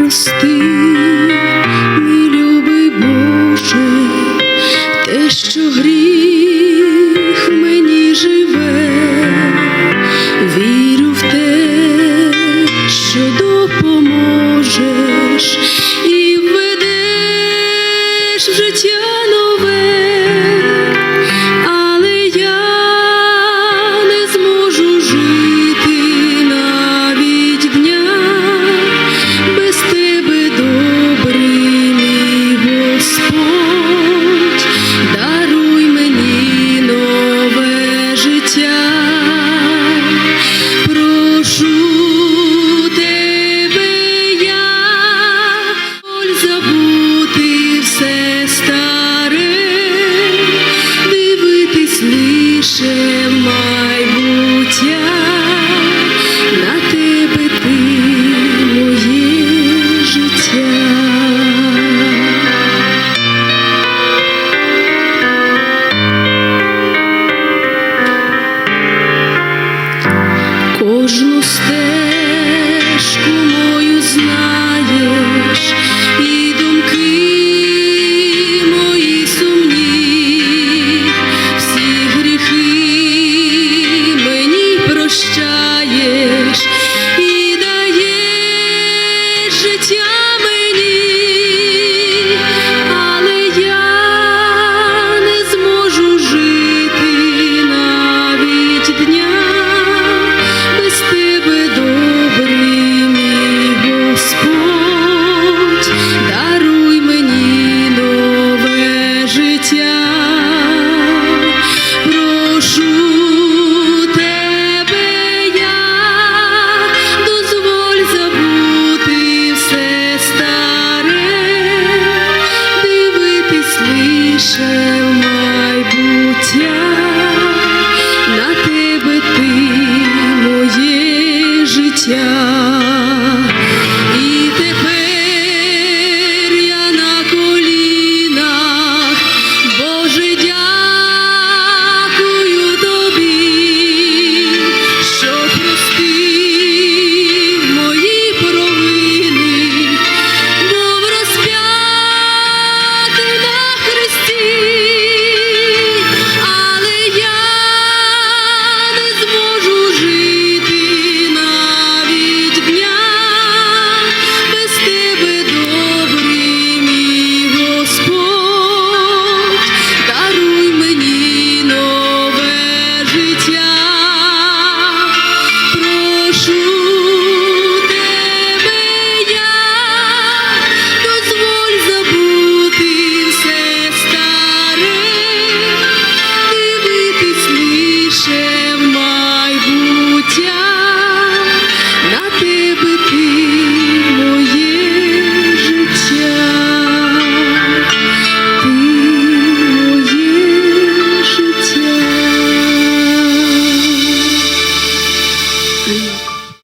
прости, мій любий Боже, те, що гріх мені живе, вірю в те, що допоможеш. стежку мою знаю.